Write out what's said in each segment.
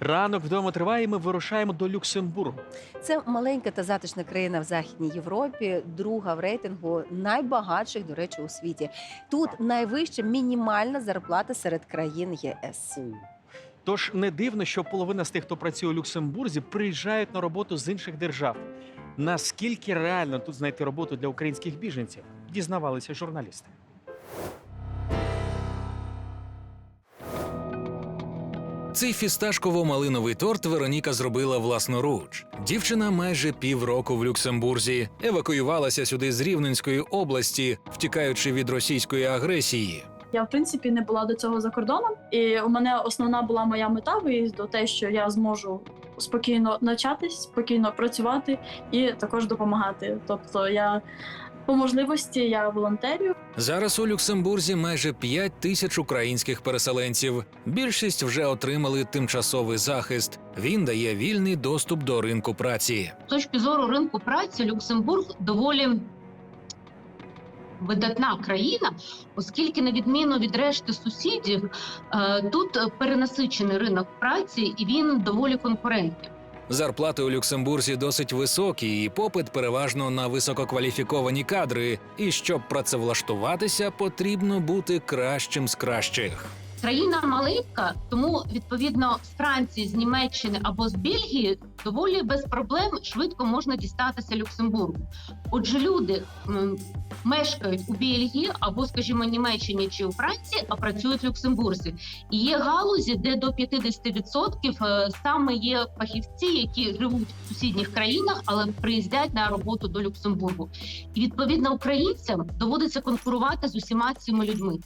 Ранок вдома триває. і Ми вирушаємо до Люксембургу. Це маленька та затишна країна в Західній Європі, друга в рейтингу найбагатших, до речі, у світі. Тут найвища мінімальна зарплата серед країн ЄС. Тож не дивно, що половина з тих, хто працює у Люксембурзі, приїжджають на роботу з інших держав. Наскільки реально тут знайти роботу для українських біженців, дізнавалися журналісти. Цей фісташково-малиновий торт Вероніка зробила власноруч. Дівчина майже півроку в Люксембурзі евакуювалася сюди з Рівненської області, втікаючи від російської агресії. Я в принципі не була до цього за кордоном, і у мене основна була моя мета виїзду, те, що я зможу спокійно навчатись, спокійно працювати і також допомагати. Тобто, я по можливості я волонтерю. Зараз у Люксембурзі майже 5 тисяч українських переселенців. Більшість вже отримали тимчасовий захист. Він дає вільний доступ до ринку праці. З точки зору ринку праці Люксембург доволі видатна країна, оскільки, на відміну від решти сусідів, е, тут перенасичений ринок праці і він доволі конкурентний. Зарплати у Люксембурзі досить високі, і попит переважно на висококваліфіковані кадри. І щоб працевлаштуватися, потрібно бути кращим з кращих. Країна маленька, тому відповідно з Франції, з Німеччини або з Бельгії доволі без проблем швидко можна дістатися Люксембургу. Отже, люди мешкають у Бельгії або, скажімо, Німеччині чи у Франції, а працюють в Люксембурзі. І є галузі, де до 50% е, саме є фахівці, які живуть в сусідніх країнах, але приїздять на роботу до Люксембургу. І відповідно українцям доводиться конкурувати з усіма цими людьми.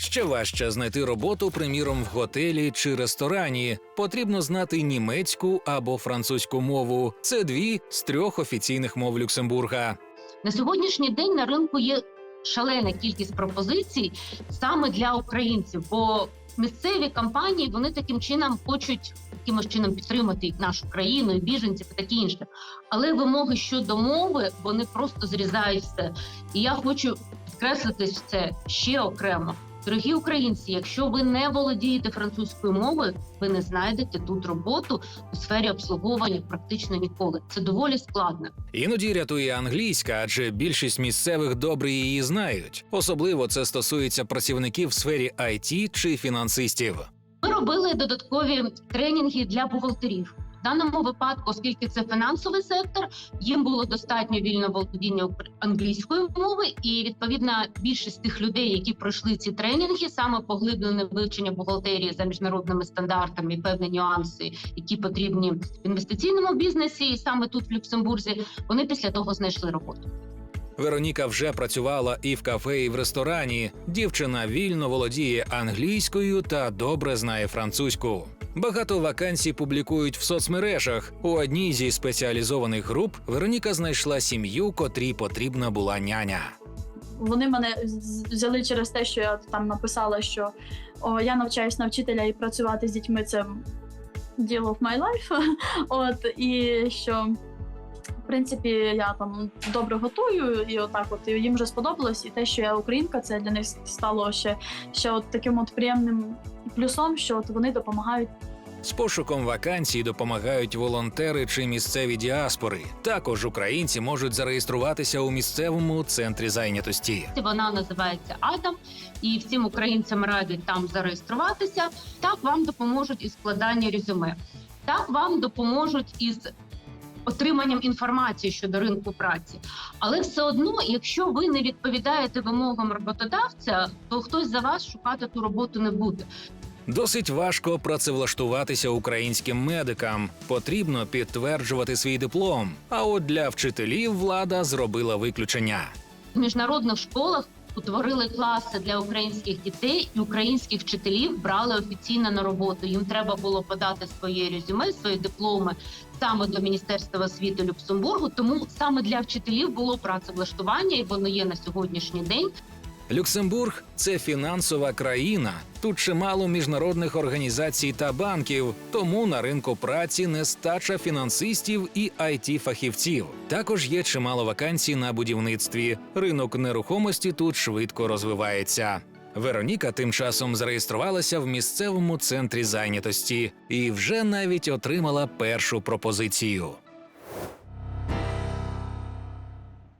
Ще важче знайти роботу, приміром, в готелі чи ресторані. Потрібно знати німецьку або французьку мову. Це дві з трьох офіційних мов Люксембурга. На сьогоднішній день на ринку є шалена кількість пропозицій саме для українців, бо місцеві компанії вони таким чином хочуть якимось чином підтримати нашу країну, і біженців і таке інше. Але вимоги щодо мови вони просто зрізають все. І я хочу підкреслити це ще окремо. Дорогі українці, якщо ви не володієте французькою мовою, ви не знайдете тут роботу у сфері обслуговування практично ніколи. Це доволі складно. Іноді рятує англійська, адже більшість місцевих добре її знають. Особливо це стосується працівників в сфері IT чи фінансистів. Ми робили додаткові тренінги для бухгалтерів. В даному випадку, оскільки це фінансовий сектор, їм було достатньо вільного володіння англійської мови, і відповідно більшість тих людей, які пройшли ці тренінги, саме поглиблене вивчення бухгалтерії за міжнародними стандартами, певні нюанси, які потрібні в інвестиційному бізнесі, і саме тут в Люксембурзі, вони після того знайшли роботу. Вероніка вже працювала і в кафе, і в ресторані. Дівчина вільно володіє англійською та добре знає французьку. Багато вакансій публікують в соцмережах. У одній зі спеціалізованих груп Вероніка знайшла сім'ю, котрій потрібна була няня. Вони мене взяли через те, що я там написала, що о, я навчаюсь на вчителя і працювати з дітьми це діло в my life. От і що. В принципі, я там добре готую, і отак, от і їм вже сподобалось. І те, що я українка, це для них стало ще, ще от таким от приємним плюсом, що от вони допомагають З пошуком вакансій допомагають волонтери чи місцеві діаспори. Також українці можуть зареєструватися у місцевому центрі зайнятості. Вона називається Адам, і всім українцям радять там зареєструватися. Так вам допоможуть із складанням резюме. Так вам допоможуть із отриманням інформації щодо ринку праці. Але все одно, якщо ви не відповідаєте вимогам роботодавця, то хтось за вас шукати ту роботу не буде. Досить важко працевлаштуватися українським медикам. Потрібно підтверджувати свій диплом. А от для вчителів влада зробила виключення. В міжнародних школах утворили класи для українських дітей, і українських вчителів брали офіційно на роботу. Їм треба було подати своє резюме, свої дипломи саме до Міністерства освіти Люксембургу. Тому саме для вчителів було працевлаштування, і воно є на сьогоднішній день. Люксембург це фінансова країна. Тут чимало міжнародних організацій та банків, тому на ринку праці нестача фінансистів і it фахівців Також є чимало вакансій на будівництві. Ринок нерухомості тут швидко розвивається. Вероніка тим часом зареєструвалася в місцевому центрі зайнятості і вже навіть отримала першу пропозицію.